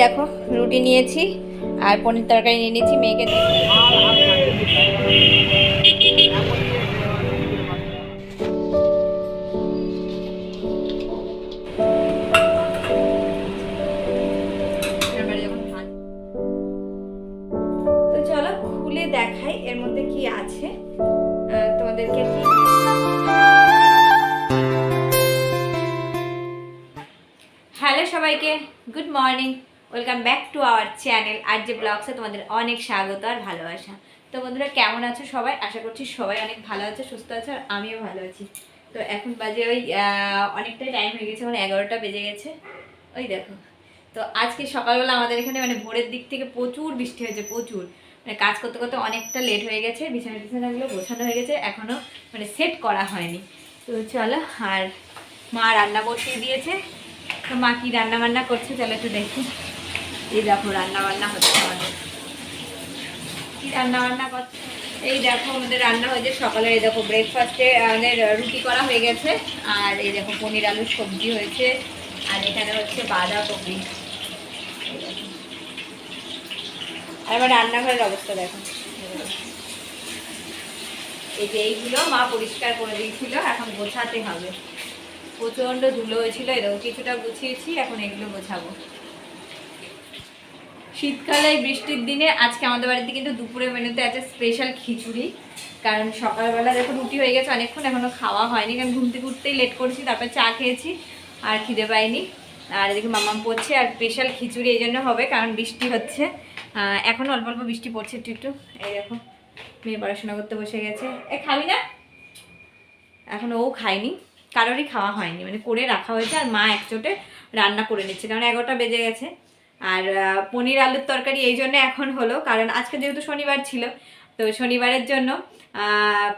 দেখো, রুটি নিয়েছি আর পনির তরকারি নিয়ে নিয়েছি, মেয়েকে দেখাই এর মধ্যে কি আছে। তোমাদেরকে হ্যালো সবাইকে good morning welcome back to our channel আর যে ব্লগসে তোমাদের অনেক স্বাগত আর ভালোবাসা। তো বন্ধুরা, কেমন আছো সবাই? আশা করছি সবাই অনেক ভালো আছে, সুস্থ আছে, আর আমিও ভালো আছি। তো এখন বাজে ওই অনেকটাই টাইম হয়ে গেছে মানে এগারোটা বেজে গেছে। ওই দেখো। তো আজকে সকালবেলা আমাদের এখানে মানে ভোরের দিক থেকে প্রচুর বৃষ্টি হয়েছে, প্রচুর। মানে কাজ করতে করতে অনেকটা লেট হয়ে গেছে, বিছানা টিছানাগুলো গোছানো হয়ে গেছে এখনও মানে সেট করা হয়নি। তো চলো, আর মা রান্না বসিয়ে দিয়েছে। তো মা কি রান্না বান্না করছে, চলো একটু দেখি। এই দেখো রান্না বান্না হচ্ছে আমাদের। কি রান্না বান্না করছে এই দেখো আমাদের রান্না হয়েছে সকালে, এই দেখো ব্রেকফাস্টে আমাদের রুটি করা হয়ে গেছে। আর এই দেখো পনির আলুর সবজি হয়েছে। আর এখানে হচ্ছে বাঁধাকপি। আর আমার রান্নাঘরের অবস্থা দেখো। এই যে এইগুলো মা পরিষ্কার করে দিয়েছিল, এখন গোছাতে হবে। প্রচণ্ড ধুলো হয়েছিল এরকম কিছুটা গুছিয়েছি, এখন এগুলো গোছাবো। শীতকালে বৃষ্টির দিনে আজকে আমাদের বাড়িতে কিন্তু দুপুরে মেনুতে আছে স্পেশাল খিচুড়ি। কারণ সকালবেলা দেখো রুটি হয়ে গেছে অনেকক্ষণ, এখনও খাওয়া হয়নি, কারণ ঘুম থেকে উঠতেই লেট করেছি, তারপর চা খেয়েছি আর খিদে পাইনি। আর এদিকে মামাম পড়ছে আর স্পেশাল খিচুড়ি এই জন্য হবে, কারণ বৃষ্টি হচ্ছে। এখন অল্প অল্প বৃষ্টি পড়ছে একটু একটু। এই দেখো, মেয়ে পড়াশোনা করতে বসে গেছে। এ, খাবি না? এখন ও খায়নি, কারোরই খাওয়া হয়নি মানে করে রাখা হয়েছে আর মা একচোটে রান্না করে নিচ্ছে, কারণ এগারোটা বেজে গেছে। আর পনির আলুর তরকারি এই জন্য এখন হলো, কারণ আজকে যেহেতু শনিবার ছিল, তো শনিবারের জন্য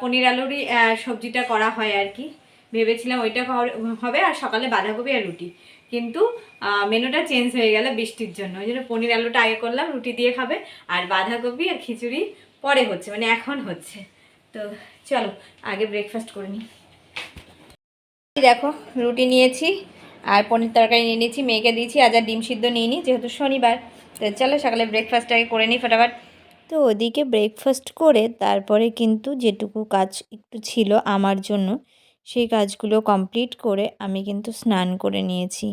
পনির আলুরই সবজিটা করা হয় আর কি। ভেবেছিলাম ওইটা হবে আর সকালে বাঁধাকপি আর রুটি। কিন্তু মেনুটা চেঞ্জ হয়ে গেল বৃষ্টির জন্য। ওই জন্য পনির আলুটা আগে করলাম, রুটি দিয়ে খাবে, আর বাঁধাকপি আর খিচুড়ি পরে হচ্ছে মানে এখন হচ্ছে। তো চলো, আগে ব্রেকফাস্ট করে নিই। দেখো, রুটি নিয়েছি। আর পনির তরকারি নিয়ে নিয়েছি, মেয়েকে দিয়েছি, আজ আর ডিম সিদ্ধ নিয়ে নিই যেহেতু শনিবার। তো চলো সকালে ব্রেকফাস্টটাকে করে নিই ফটাফট। তো ওদিকে ব্রেকফাস্ট করে তারপরে কিন্তু যেটুকু কাজ একটু ছিল আমার জন্য, সেই কাজগুলো কমপ্লিট করে আমি কিন্তু স্নান করে নিয়েছি।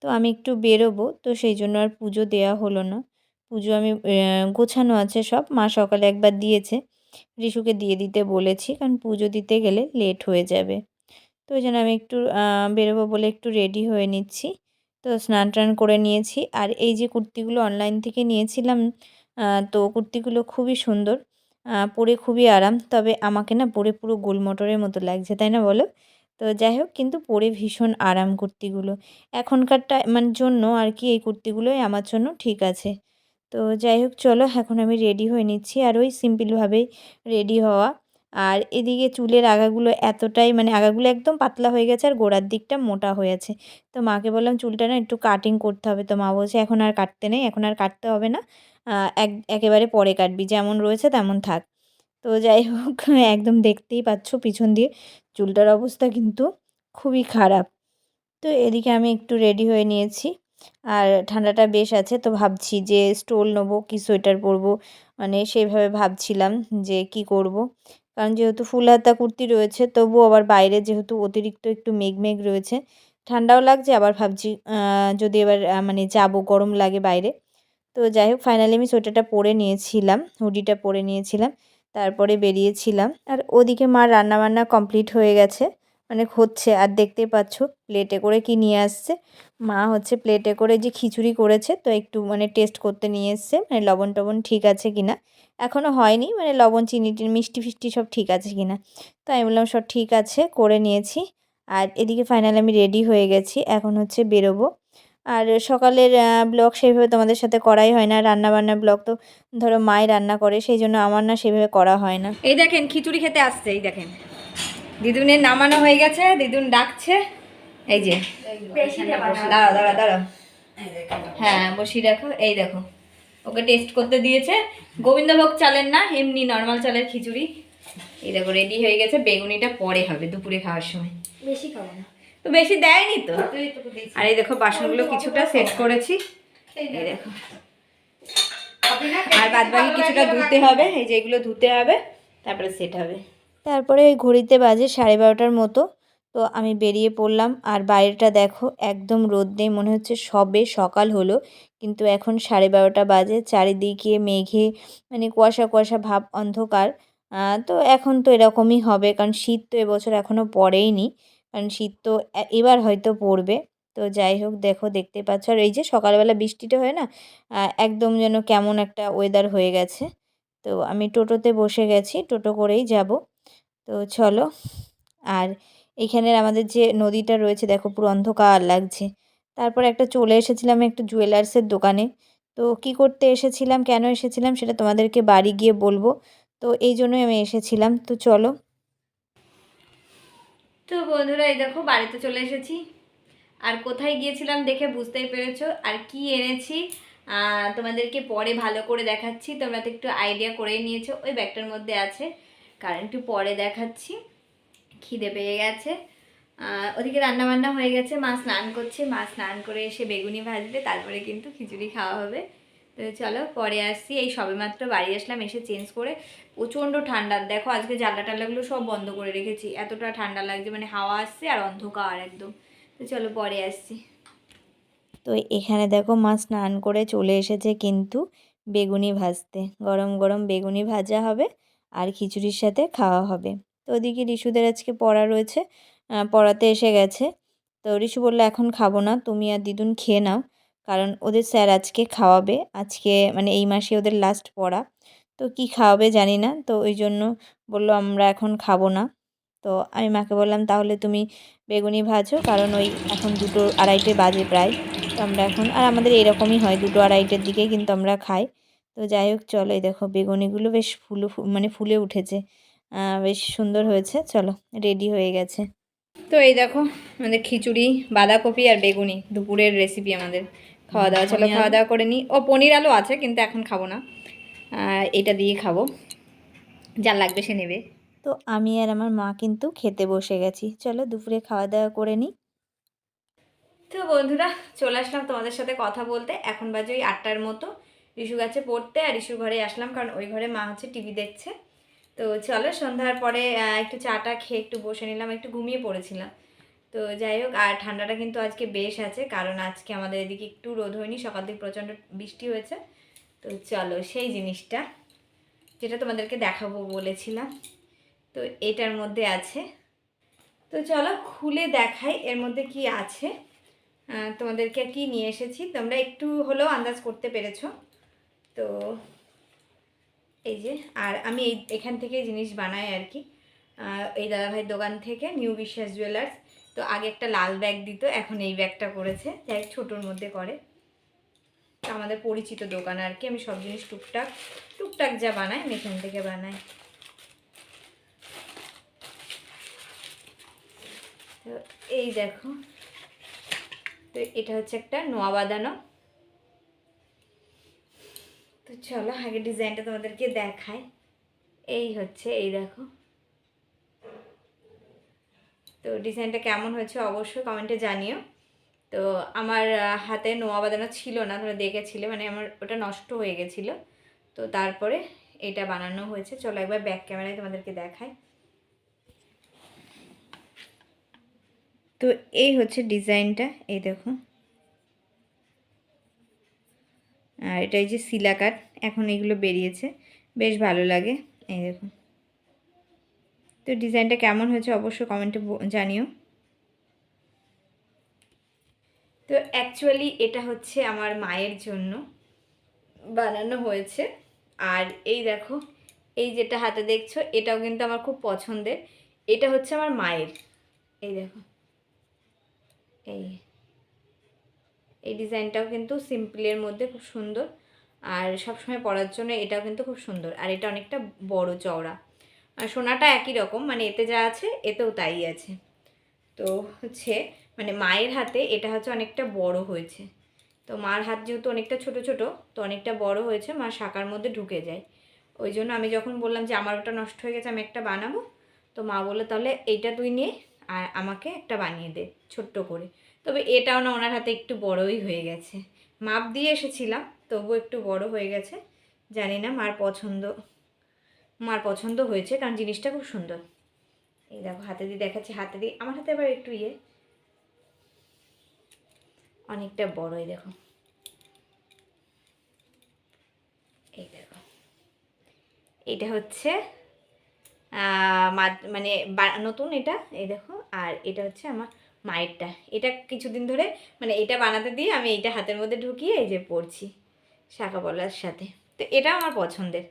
তো আমি একটু বেরোবো, তো সেই জন্য আর পুজো দেওয়া হলো না। পুজো আমি গোছানো আছে সব, মা সকালে একবার দিয়েছে, রিশুকে দিয়ে দিতে বলেছি, কারণ পুজো দিতে গেলে লেট হয়ে যাবে। তো ওই জন্য আমি একটু বেরোবো বলে একটু রেডি হয়ে নিচ্ছি। তো স্নান টান করে নিয়েছি। আর এই যে কুর্তিগুলো অনলাইন থেকে নিয়েছিলাম তো কুর্তিগুলো খুবই সুন্দর পরে খুবই আরাম। তবে আমাকে না পরে পুরো গোল মটরের মতো লাগছে, তাই না বলো? তো যাই হোক, কিন্তু পরে ভীষণ আরাম কুর্তিগুলো। এখনকারটা মানে জন্য আর কি এই কুর্তিগুলোই আমার জন্য ঠিক আছে। তো যাই হোক, চলো এখন আমি রেডি হয়ে নিচ্ছি। আর ওই সিম্পলভাবেই রেডি হওয়া আর এদিকে চুলের আগাগুলো এতটাই মানে আগাগুলো একদম পাতলা হয়ে গেছে আর গোড়ার দিকটা মোটা হয়ে আছে। তো মাকে বললাম, চুলটা না একটু কাটিং করতে হবে। তো মা বলছে, এখন আর কাটতে নেই, এখন আর কাটতে হবে না। এক, একেবারে পরে কাটবি, যেমন রয়েছে তেমন থাক। তো যাই হোক, একদম দেখতেই পাচ্ছ পিছন দিয়ে। চুলটার অবস্থা কিন্তু খুবই খারাপ। তো এদিকে আমি একটু রেডি হয়ে নিয়েছি। আর ঠান্ডাটা বেশ আছে, তো ভাবছি যে স্টোল নেব, কি সোয়েটার পরবো। মানে সেইভাবে ভাবছিলাম যে কি করব। কারণ যেহেতু ফুল হাতা কুর্তি রয়েছে তবু আবার বাইরে যেহেতু অতিরিক্ত একটু মেঘ মেঘ রয়েছে, ঠান্ডাও লাগছে, আবার ভাবছি যদি এবার মানে যাব, গরম লাগে বাইরে। তো যাই হোক ফাইনালি আমি সোয়েটারটা পরে নিয়েছিলাম, হুডিটা পরে নিয়েছিলাম, তারপরে বেরিয়েছিলাম। আর ওদিকে মার রান্নাবান্না কমপ্লিট হয়ে গেছে। মানে হচ্ছে। আর দেখতেই পাচ্ছ প্লেটে করে কি নিয়ে আসছে? মা হচ্ছে প্লেটে করে যে খিচুড়ি করেছে, তো একটু মানে টেস্ট করতে নিয়ে এসছে। মানে লবণ টবণ ঠিক আছে কিনা? এখনও হয়নি মানে লবণ, চিনি মিষ্টি ফিষ্টি সব ঠিক আছে কিনা? তো আমি বললাম, সব ঠিক আছে, করে নিয়েছি। আর এদিকে ফাইনাল আমি রেডি হয়ে গেছি, এখন হচ্ছে বেরোবো। আর সকালের ব্লগ সেইভাবে তোমাদের সাথে করাই হয় না রান্না বান্নার ব্লগ তো ধরো মাই রান্না করে, সেই জন্য আমার না সেভাবে করা হয় না। এই দেখেন, খিচুড়ি খেতে আসছে, এই দেখেন। দিদুনের নামানো হয়ে গেছে দিদুন ডাকছে। এই যে দাঁড়াও দাঁড়াও দাঁড়াও। হ্যাঁ বসিয়ে রাখো। এই দেখো ওকে টেস্ট করতে দিয়েছে। গোবিন্দভোগ চালের না এমনি নর্মাল চালের খিচুড়ি। এই দেখো রেডি হয়ে গেছে। বেগুনিটা পরে হবে দুপুরে খাওয়ার সময়। বেশি খাব না। তো বেশি দেয়নি তো? আর এই দেখো বাসনগুলো কিছুটা সেট করেছি। এই দেখো। আর বাদ বাকি কিছুটা ধুতে হবে এই যে এগুলো ধুতে হবে তারপরে সেট হবে। তারপরে ওই ঘড়িতে বাজে সাড়ে বারোটার মতো। তো আমি বেরিয়ে পড়লাম। আর বাইরেটা দেখো, একদম রোদ নেই, মনে হচ্ছে সবে সকাল হলো। কিন্তু এখন সাড়ে বারোটা বাজে, চারিদিকে মেঘে মানে কুয়াশা কুয়াশা ভাব অন্ধকার। তো এখন তো এরকমই হবে, কারণ শীত তো এবছর এখনও পড়েইনি। কারণ শীত তো এবার হয়তো পড়বে। তো যাই হোক, দেখো, দেখতে পাচ্ছ। আর এই যে সকালবেলা বৃষ্টিটা হয় না একদম যেন কেমন একটা ওয়েদার হয়ে গেছে। তো আমি টোটোতে বসে গেছি, টোটো করেই যাব। তো চলো। আর এখানের আমাদের যে নদীটা রয়েছে, দেখো পুরো অন্ধকার লাগছে। তারপর একটা চলে এসেছিলাম একটা জুয়েলার্সের দোকানে। তো কি করতে এসেছিলাম, কেন এসেছিলাম সেটা তোমাদেরকে বাড়ি গিয়ে বলব। তো এই জন্যই আমি এসেছিলাম। তো চলো। তো বন্ধুরা, এই দেখো বাড়িতে চলে এসেছি। আর কোথায় গিয়েছিলাম দেখে বুঝতেই পেরেছ। আর কি এনেছি তোমাদেরকে পরে ভালো করে দেখাচ্ছি। তোমরা তো একটু আইডিয়া করেই নিয়েছো। ওই ব্যাগটার মধ্যে আছে। কারণ একটু পরে দেখাচ্ছি। খিদে পেয়ে গেছে। ওদিকে রান্না বান্না হয়ে গেছে। মা স্নান করছে। মা স্নান করে এসে বেগুনি ভাজবে, তারপরে কিন্তু খিচুড়ি খাওয়া হবে। তো চলো, পরে আসছি। এই সবেমাত্র বাড়ি আসলাম, এসে চেঞ্জ করে প্রচণ্ড ঠান্ডা। দেখো, আজকে জানলা টাল্লাগুলো সব বন্ধ করে রেখেছি। এতটা ঠান্ডা লাগছে মানে হাওয়া আসছে আর অন্ধকার একদম। তো চলো, পরে আসছি। তো এখানে দেখো, মা স্নান করে চলে এসেছে কিন্তু বেগুনি ভাজতে। গরম গরম বেগুনি ভাজা হবে। আর খিচুড়ির সাথে খাওয়া হবে। তো ওদিকে রিশুদের আজকে পড়া রয়েছে পড়াতে এসে গেছে। তো রিশু বলল, এখন খাব না, তুমি আর দিদুন খেয়ে নাও। কারণ ওদের স্যার আজকে খাওয়াবে, আজকে মানে এই মাসে ওদের লাস্ট পড়া। তো কি খাওয়াবে জানি না, তো ওই জন্য বলল, আমরা এখন খাব না। তো আমি মাকে বললাম, তাহলে তুমি বেগুনি ভাজো, কারণ ওই এখন দুটো আড়াইটে বাজে প্রায়, তো আমরা এখন আর আমাদের এরকমই হয়, দুটো আড়াইটের দিকে কিন্তু আমরা খাই। তো যাই হোক চলো এই দেখো বেগুনিগুলো বেশ ফুলো মানে ফুলে উঠেছে। বেশ সুন্দর হয়েছে। চলো রেডি হয়ে গেছে। তো এই দেখো আমাদের খিচুড়ি বাঁধাকপি আর বেগুনি দুপুরের রেসিপি আমাদের। খাওয়া দাওয়া চলো খাওয়া দাওয়া করে নিই ও পনির আলু আছে কিন্তু এখন খাব না। এটা দিয়ে খাব। যা লাগবে সে নেবে। তো আমি আর আমার মা কিন্তু খেতে বসে গেছি। চলো দুপুরে খাওয়া দাওয়া করে নিই তো বন্ধুরা চলে আসলাম তোমাদের সাথে কথা বলতে। এখন বাজে ওই আটটার মতো। রিশু গাছে পড়তে আর রিশুর ঘরে আসলাম কারণ ওই ঘরে মা হচ্ছে টিভি দেখছে। তো চলো সন্ধ্যার পরে একটু চাটা খেয়ে একটু বসে নিলাম, একটু ঘুমিয়ে পড়েছিলাম। তো যাই হোক, আর ঠান্ডাটা কিন্তু আজকে বেশ আছে, কারণ আজকে আমাদের এদিকে একটু রোদ হয়নি, সকাল থেকে প্রচণ্ড বৃষ্টি হয়েছে। তো চলো সেই জিনিসটা, যেটা তোমাদেরকে দেখাবো বলেছিলাম। তো এটার মধ্যে আছে। তো চলো খুলে দেখাই, এর মধ্যে কি আছে। তোমাদেরকে কি নিয়ে এসেছি, তোমরা একটু হলেও আন্দাজ করতে পেরেছ। তো এই যে, আর আমি এই, এখান থেকে জিনিস বানাই আর কি। এই দাদাভাইয়ের দোকান থেকে নিউ বিশ্বাস জুয়েলার্স তো আগে একটা লাল ব্যাগ দিত, এখন এই ব্যাগটা করেছে। যাই ছোটোর মধ্যে করে। আমাদের পরিচিত দোকান আর কি। আমি সব জিনিস টুকটাক টুকটাক যা বানাই আমি এখান থেকে বানাই। তো এই দেখো। তো এটা হচ্ছে একটা নোয়া বাঁধানো তো চলো আগে ডিজাইনটা তোমাদেরকে দেখাই। এই হচ্ছে, এই দেখো। তো ডিজাইনটা কেমন হয়েছে অবশ্যই কমেন্টে জানিও। তো আমার হাতে নোয়া বাঁধানো ছিল না, তোমরা দেখেছিলে মানে আমার ওটা নষ্ট হয়ে গেছিল। তো তারপরে এটা বানানো হয়েছে। চলো একবার ব্যাক ক্যামেরায় তোমাদেরকে দেখাই। তো এই হচ্ছে ডিজাইনটা, এই দেখো। আর এটা এই যে সিলা কাট এখন এগুলো বেরিয়েছে। বেশ ভালো লাগে। এই দেখো তো ডিজাইনটা কেমন হয়েছে অবশ্যই কমেন্টে জানিও। তো অ্যাকচুয়ালি এটা হচ্ছে আমার মায়ের জন্য বানানো হয়েছে। আর এই দেখো, এই যেটা হাতে দেখছ, এটাও কিন্তু আমার খুব পছন্দের। এটা হচ্ছে আমার মায়ের। এই দেখো। এই। এই ডিজাইনটাও কিন্তু সিম্পলের মধ্যে খুব সুন্দর। আর সবসময় পরার জন্য এটাও কিন্তু খুব সুন্দর। আর এটা অনেকটা বড় চওড়া। আর সোনাটা একই রকম মানে এতে যা আছে, এতেও তাই আছে। তো হচ্ছে মানে মায়ের হাতে এটা হচ্ছে অনেকটা বড় হয়েছে। তো মার হাত যেহেতু অনেকটা ছোট ছোট, তো অনেকটা বড় হয়েছে, মা শাকার মধ্যে ঢুকে যায়। ওই জন্য আমি যখন বললাম যে, আমার ওটা নষ্ট হয়ে গেছে, আমি একটা বানাবো? তো মা বলল, তাহলে এইটা তুই নিয়ে আর আমাকে একটা বানিয়ে দে, ছোট্ট করে। তবে এটাও না ওনার হাতে একটু বড়ই হয়ে গেছে। মাপ দিয়ে এসেছিলাম তবু একটু বড় হয়ে গেছে। জানি না মার পছন্দ মার পছন্দ হয়েছে, কারণ জিনিসটা খুব সুন্দর। এই দেখো, হাতে দিয়ে দেখাচ্ছি, হাতে দিয়ে, আমার হাতে আবার একটু ইয়ে। অনেকটা বড়, এই দেখো। এই দেখো। এটা হচ্ছে মানে নতুন এটা, এই দেখো। আর এটা হচ্ছে আমার মায়েরটা। এটা কিছুদিন ধরে মানে এটা বানাতে দিয়ে আমি এইটা হাতের মধ্যে ঢুকিয়ে এই যে পরছি শাখা বলার সাথে। তো এটা আমার পছন্দের।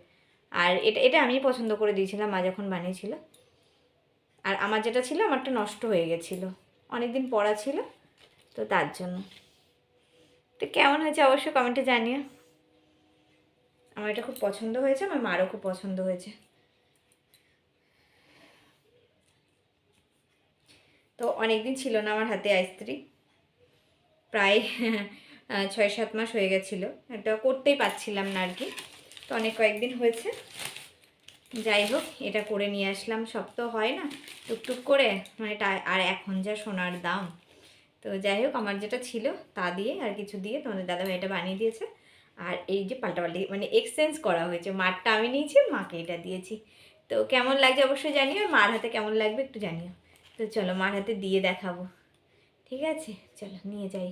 আর এটা এটা আমি পছন্দ করে দিয়েছিলাম, মা যখন বানিয়েছিল। আর আমার যেটা ছিল, আমারটা নষ্ট হয়ে গেছিল। অনেকদিন পড়া ছিল, তো তার জন্য। তো কেমন হয়েছে অবশ্যই কমেন্টে জানিও। আমার এটা খুব পছন্দ হয়েছে, আমার মারও খুব পছন্দ হয়েছে। তো অনেকদিন ছিল না আমার হাতে আইস্ত্রি প্রায় ছয় সাত মাস হয়ে গেছিল। এটা করতেই পারছিলাম না আর কি তো অনেক কয়েকদিন হয়েছে। যাই হোক, এটা করে নিয়ে আসলাম। সব তো হয় না। টুকটুক করে মানে আর এখন যা সোনার দাম। তো যাই হোক, আমার যেটা ছিল তা দিয়ে আর কিছু দিয়ে তোমাদের দাদাভাই এটা বানিয়ে দিয়েছে। আর এই যে পাল্টাপাল্টি মানে এক্সচেঞ্জ করা হয়েছে। মারটা আমি নিয়েছি, মাকে এটা দিয়েছি। তো কেমন লাগছে অবশ্যই জানিও। মার হাতে কেমন লাগবে একটু জানিও। তো চলো মার হাতে দিয়ে দেখাবো। ঠিক আছে? চলো, নিয়ে যাই।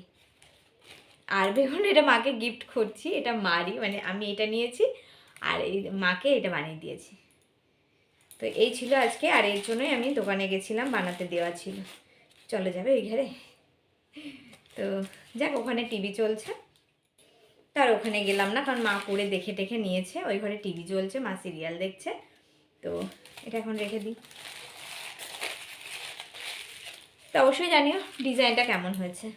আর দেখুন এটা মাকে গিফট করছি। এটা মারই মানে আমি এটা নিয়েছি আর এই মাকে এটা বানিয়ে দিয়েছি। তো এই ছিল আজকে, আর এর জন্যই আমি দোকানে গেছিলাম, বানাতে দেওয়া ছিল। চলো যাবে এই ঘরে। তো যাক, ওখানে টিভি চলছে। তার ওখানে গেলাম না, কারণ মা করে দেখে টেখে নিয়েছে। ওই ঘরে টিভি চলছে, মা সিরিয়াল দেখছে। তো এটা এখন রেখে দিই। তো অবশ্যই জানিও ডিজাইনটা কেমন হয়েছে।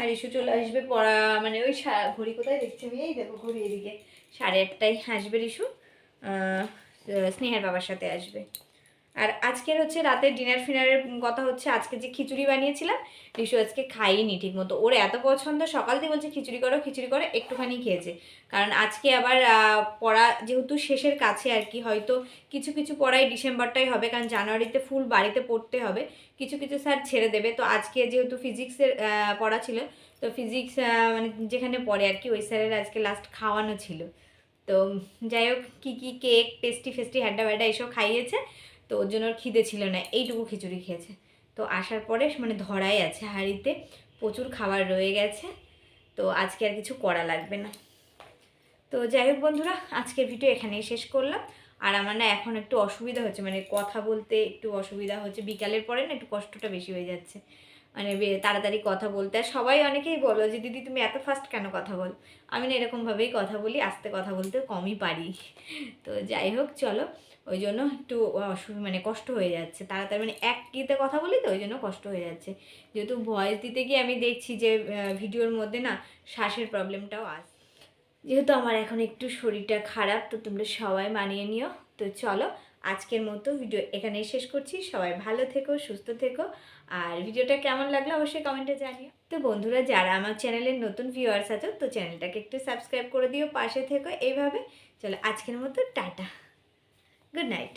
আর ইস্যু চলে আসবে পড়া মানে ওই ঘড়ি কোথায় দেখছি আমি? এই দেখো ঘড়ি এদিকে। সাড়ে আটটায় আসবে ইস্যু স্নেহার বাবার সাথে আসবে। আর আজকের হচ্ছে রাতের ডিনার ফিনারের কথা হচ্ছে, আজকে যে খিচুড়ি বানিয়েছিলাম, রিশু আজকে খাইনি ঠিক মতো ওর এত পছন্দ, সকাল থেকে বলছে, খিচুড়ি করো খিচুড়ি করো, একটুখানি খেয়েছে। কারণ আজকে আবার পড়া যেহেতু শেষের কাছে আর কি, হয়তো কিছু কিছু পড়াই ডিসেম্বরটাই হবে, কারণ জানুয়ারিতে ফুল বাড়িতে পড়তে হবে। কিছু কিছু স্যার ছেড়ে দেবে। তো আজকে যেহেতু ফিজিক্সের পড়া ছিল, তো ফিজিক্স মানে যেখানে পড়ে আর কি, ওই স্যারের আজকে লাস্ট খাওয়ানো ছিল। তো যাই হোক, কী কী কেক পেস্টি ফেস্টি হ্যাডা ব্যাডা এসব খাইয়েছে। তো ওর জন্য খিদে ছিল না, এইটুকু খিচুড়ি খেয়েছে। তো আসার পরে মানে ধরাই আছে হাঁড়িতে, প্রচুর খাবার রয়ে গেছে, তো আজকে আর কিছু করা লাগবে না। তো যাই হোক বন্ধুরা, আজকের ভিডিও এখানেই শেষ করলাম। আর আমার না এখন একটু অসুবিধা হচ্ছে মানে কথা বলতে একটু অসুবিধা হচ্ছে, বিকালের পরে না একটু কষ্টটা বেশি হয়ে যাচ্ছে। মানে তাড়াতাড়ি কথা বলতে, আর সবাই অনেকেই বলো যে, দিদি, তুমি এত ফাস্ট কেন কথা বল? আমি না এরকমভাবেই কথা বলি, আস্তে কথা বলতে কমই পারি। তো যাই হোক, চলো। ওই জন্য একটু মানে কষ্ট হয়ে যাচ্ছে। তাড়াতাড়ি মানে এক কিতে কথা বলি তো, ওই জন্য কষ্ট হয়ে যাচ্ছে। যেহেতু ভয়েস দিতে গিয়ে আমি দেখছি যে ভিডিওর মধ্যে না শ্বাসের প্রবলেমটাও আসে, যেহেতু আমার এখন একটু শরীরটা খারাপ, তো তোমরা সবাই মানিয়ে নিও। তো চলো, আজকের মতো ভিডিও এখানেই শেষ করছি। সবাই ভালো থেকো, সুস্থ থেকো। আর ভিডিওটা কেমন লাগল অবশ্যই কমেন্টে জানিও। তো বন্ধুরা, যারা আমার চ্যানেলের নতুন ভিউয়ার্স আছো, তো চ্যানেলটাকে একটু সাবস্ক্রাইব করে দিও, পাশে থেকো এইভাবে। চলো, আজকের মতো, টাটা। Good night